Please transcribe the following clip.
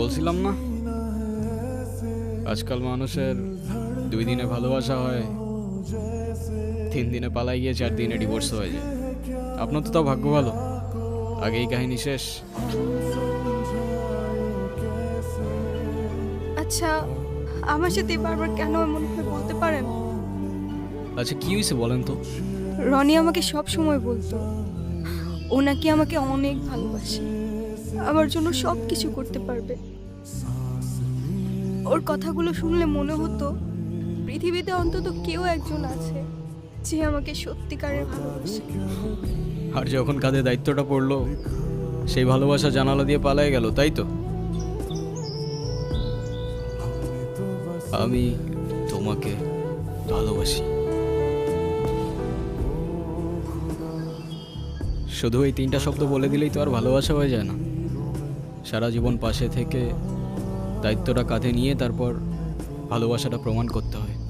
বলছিলাম না? আজকাল মানুষের দুই দিনে ভালোবাসা হয় তিন দিনে পালাই গিয়ে চার দিনে ডিভোর্স হয়ে যায়। আপনার তো তাও ভাগ্য ভালো। আগেই কাহিনী শেষ। আচ্ছা আমার সাথে বারবার কেন এমন করে বলতে পারেন? আচ্ছা কি হয়েছে বলেন তো? রনি আমাকে সব সময় বলতো। ও নাকি আমাকে অনেক ভালোবাসে। আমার জন্য সব কিছু করতে পারবে। ওর কথাগুলো শুনলে মনে হতো পৃথিবীতে অন্তত কেউ একজন আছে যে আমাকে সত্যিকারের ভালোবাসে। আর যখন কাঁধে দায়িত্বটা পড়ল, সেই ভালোবাসা জানালা দিয়ে পালাই গেল, তাই তো? আমি তোমাকে ভালোবাসি। শুধু এই তিনটা শব্দ বলে দিলেই তো আর ভালোবাসা হয়ে যায় না। সারা জীবন পাশে থেকে দায়িত্বটা কাঁধে নিয়ে তারপর ভালোবাসাটা প্রমাণ করতে হয়।